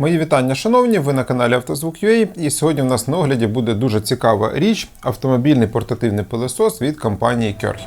Мої вітання, шановні, ви на каналі Автозвук.ua і сьогодні в нас на огляді буде дуже цікава річ. Автомобільний портативний пилосос від компанії Керхі.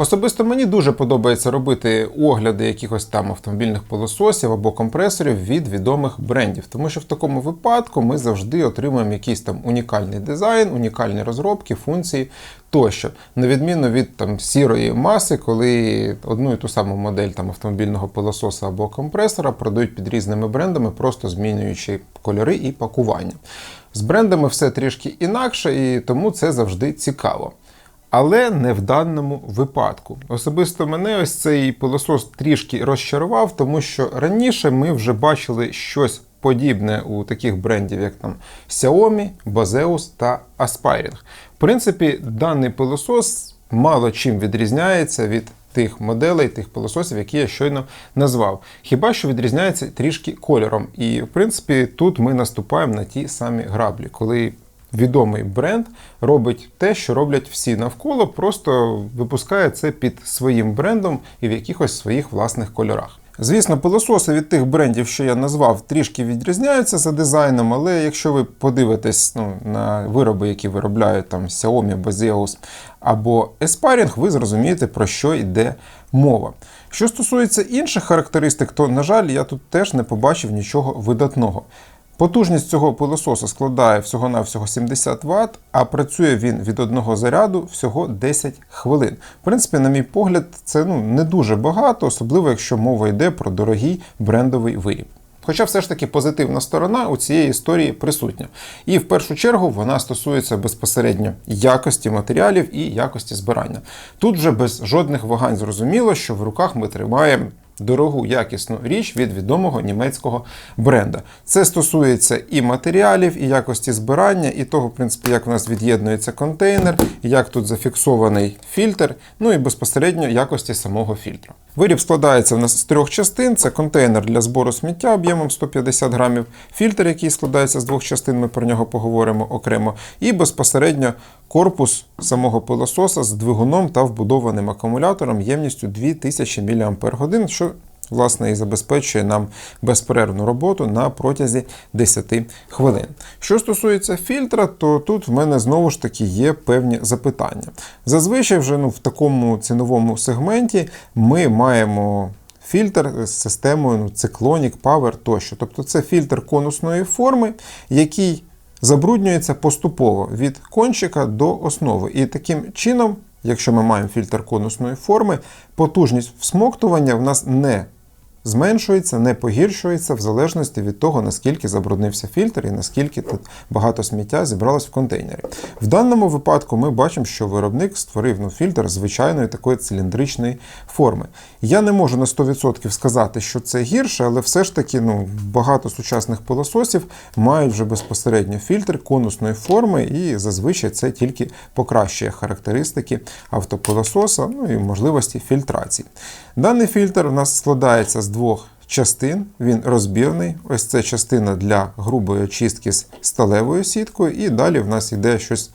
Особисто мені дуже подобається робити огляди якихось там автомобільних пилососів або компресорів від відомих брендів, тому що в такому випадку ми завжди отримуємо якийсь там унікальний дизайн, унікальні розробки, функції тощо, на відміну від там сірої маси, коли одну і ту саму модель там автомобільного пилососа або компресора продають під різними брендами, просто змінюючи кольори і пакування. З брендами все трішки інакше, і тому це завжди цікаво. Але не в даному випадку. Особисто мене ось цей пилосос трішки розчарував, тому що раніше ми вже бачили щось подібне у таких брендів, як там Xiaomi, Baseus та Aspiring. В принципі, даний пилосос мало чим відрізняється від тих моделей, тих пилососів, які я щойно назвав. Хіба що відрізняється трішки кольором. І в принципі тут ми наступаємо на ті самі граблі, коли відомий бренд робить те, що роблять всі навколо, просто випускає це під своїм брендом і в якихось своїх власних кольорах. Звісно, пилососи від тих брендів, що я назвав, трішки відрізняються за дизайном, але якщо ви подивитесь ну, на вироби, які виробляють там Xiaomi, Baseus або Aspiring, ви зрозумієте, про що йде мова. Що стосується інших характеристик, то, на жаль, я тут теж не побачив нічого видатного. Потужність цього пилососа складає всього-навсього 70 Вт, а працює він від одного заряду всього 10 хвилин. В принципі, на мій погляд, це ну, не дуже багато, особливо якщо мова йде про дорогий брендовий виріб. Хоча все ж таки позитивна сторона у цієї історії присутня. І в першу чергу вона стосується безпосередньо якості матеріалів і якості збирання. Тут вже без жодних вагань зрозуміло, що в руках ми тримаємо дорогу якісну річ від відомого німецького бренда. Це стосується і матеріалів, і якості збирання, і того, в принципі, як у нас від'єднується контейнер, як тут зафіксований фільтр, ну і безпосередньо якості самого фільтру. Виріб складається в нас з трьох частин: це контейнер для збору сміття об'ємом 150 грамів, фільтр, який складається з двох частин, ми про нього поговоримо окремо, і безпосередньо корпус самого пилососа з двигуном та вбудованим акумулятором ємністю 2000 мАч, що Власне, і забезпечує нам безперервну роботу на протязі 10 хвилин. Що стосується фільтра, то тут в мене знову ж таки є певні запитання. Зазвичай, вже ну, в такому ціновому сегменті ми маємо фільтр з системою ну, Cyclonic Power тощо. Тобто це фільтр конусної форми, який забруднюється поступово від кончика до основи. І таким чином, якщо ми маємо фільтр конусної форми, потужність всмоктування в нас не зменшується, не погіршується в залежності від того, наскільки забруднився фільтр і наскільки тут багато сміття зібралось в контейнері. В даному випадку ми бачимо, що виробник створив ну, фільтр звичайної такої циліндричної форми. Я не можу на 100% сказати, що це гірше, але все ж таки ну, багато сучасних пилососів мають вже безпосередньо фільтр конусної форми, і зазвичай це тільки покращує характеристики автопилососа, ну і можливості фільтрації. Даний фільтр у нас складається з двох частин, він розбірний. Ось це частина для грубої очистки з сталевою сіткою, і далі в нас йде щось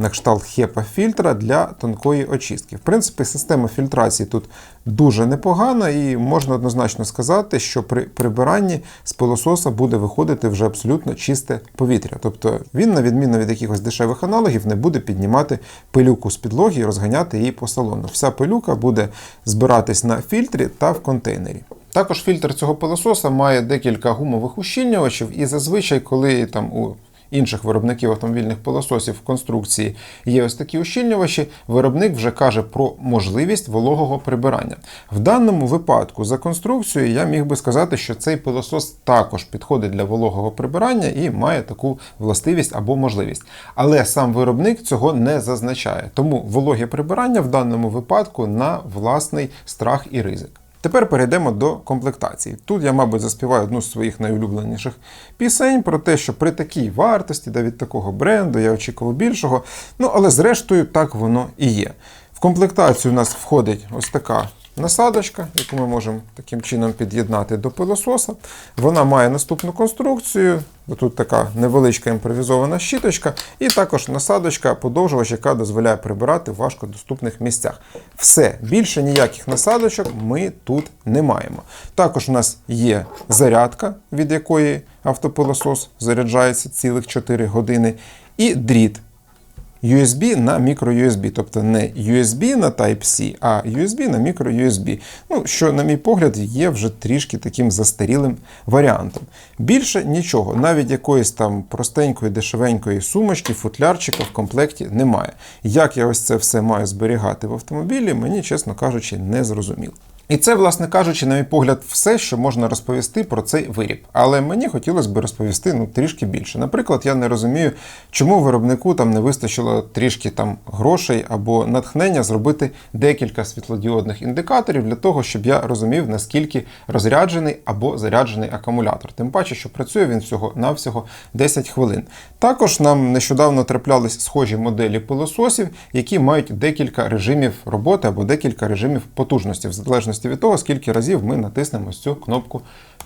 на кшталт хепа фільтра для тонкої очистки. В принципі, система фільтрації тут дуже непогана, і можна однозначно сказати, що при прибиранні з пилососа буде виходити вже абсолютно чисте повітря. Тобто він, на відміну від якихось дешевих аналогів, не буде піднімати пилюку з підлоги і розганяти її по салону. Вся пилюка буде збиратись на фільтрі та в контейнері. Також фільтр цього пилососа має декілька гумових ущільнювачів, і зазвичай, коли там у інших виробників автомобільних пилососів в конструкції є ось такі ущільнювачі, виробник вже каже про можливість вологого прибирання. В даному випадку, за конструкцією, я міг би сказати, що цей пилосос також підходить для вологого прибирання і має таку властивість або можливість. Але сам виробник цього не зазначає. Тому вологе прибирання в даному випадку на власний страх і ризик. Тепер перейдемо до комплектації. Тут я, мабуть, заспіваю одну з своїх найулюбленіших пісень про те, що при такій вартості, да від такого бренду, я очікував більшого. Ну, але зрештою, так воно і є. В комплектацію у нас входить ось така насадочка, яку ми можемо таким чином під'єднати до пилососа. Вона має наступну конструкцію. Тут така невеличка імпровізована щіточка, і також насадочка, подовжувач, яка дозволяє прибирати в важкодоступних місцях. Все, більше ніяких насадочок ми тут не маємо. Також у нас є зарядка, від якої автопилосос заряджається цілих 4 години, і дріт. USB на microUSB, тобто не USB на Type-C, а USB на microUSB. Ну, що, на мій погляд, є вже трішки таким застарілим варіантом. Більше нічого, навіть якоїсь там простенької, дешевенької сумочки, футлярчика в комплекті немає. Як я ось це все маю зберігати в автомобілі, мені, чесно кажучи, не зрозуміло. І це, власне кажучи, на мій погляд, все, що можна розповісти про цей виріб. Але мені хотілося б розповісти ну, трішки більше. Наприклад, я не розумію, чому виробнику там не вистачило трішки там грошей або натхнення зробити декілька світлодіодних індикаторів для того, щоб я розумів, наскільки розряджений або заряджений акумулятор. Тим паче, що працює він всього навсього 10 хвилин. Також нам нещодавно траплялись схожі моделі пилососів, які мають декілька режимів роботи або декілька режимів потужності, в залежності від того, скільки разів ми натиснемо цю кнопку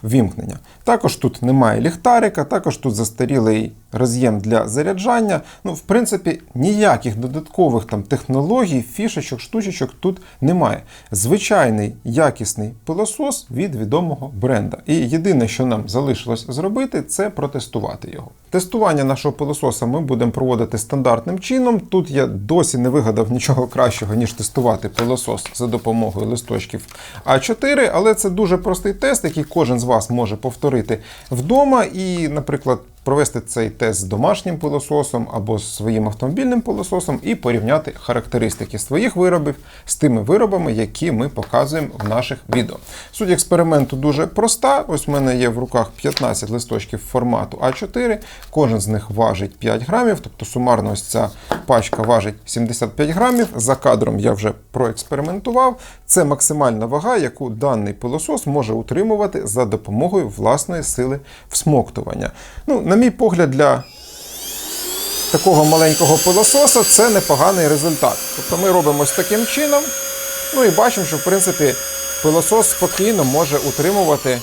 вімкнення. Також тут немає ліхтарика, також тут застарілий роз'єм для заряджання. Ну, в принципі, ніяких додаткових там технологій, фішечок, штучечок тут немає. Звичайний якісний пилосос від відомого бренда. І єдине, що нам залишилось зробити, це протестувати його. Тестування нашого пилососа ми будемо проводити стандартним чином. Тут я досі не вигадав нічого кращого, ніж тестувати пилосос за допомогою листочків А4, але це дуже простий тест, який кожен з вас може повторити вдома і, наприклад, провести цей тест з домашнім пилососом або з своїм автомобільним пилососом і порівняти характеристики своїх виробів з тими виробами, які ми показуємо в наших відео. Суть експерименту дуже проста. Ось в мене є в руках 15 листочків формату А4. Кожен з них важить 5 грамів, тобто сумарно ось ця пачка важить 75 грамів. За кадром я вже проекспериментував. Це максимальна вага, яку даний пилосос може утримувати за допомогою власної сили всмоктування. Ну, на мій погляд, для такого маленького пилососа це непоганий результат. Тобто ми робимо ось таким чином. Ну і бачимо, що в принципі пилосос спокійно може утримувати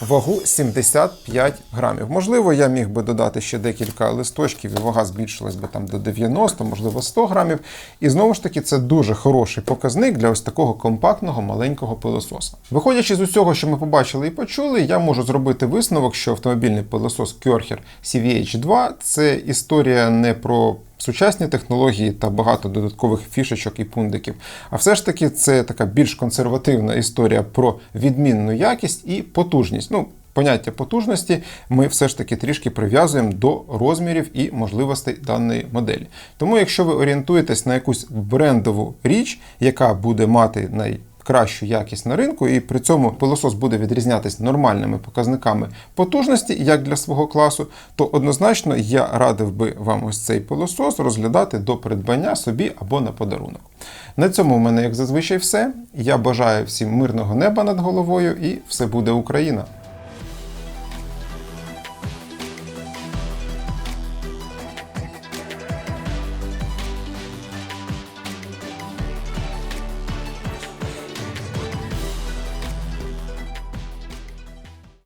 вагу 75 грамів. Можливо, я міг би додати ще декілька листочків, і вага збільшилась би там до 90, можливо, 100 грамів. І знову ж таки, це дуже хороший показник для ось такого компактного маленького пилососа. Виходячи з усього, що ми побачили і почули, я можу зробити висновок, що автомобільний пилосос Körcher CVH2 це історія не про сучасні технології та багато додаткових фішечок і пундиків. А все ж таки, це така більш консервативна історія про відмінну якість і потужність. Ну, Поняття потужності ми все ж таки трішки прив'язуємо до розмірів і можливостей даної моделі. Тому, якщо ви орієнтуєтесь на якусь брендову річ, яка буде мати най кращу якість на ринку, і при цьому пилосос буде відрізнятися нормальними показниками потужності, як для свого класу, то однозначно я радив би вам ось цей пилосос розглядати до придбання собі або на подарунок. На цьому в мене, як зазвичай, все. Я бажаю всім мирного неба над головою і все буде Україна!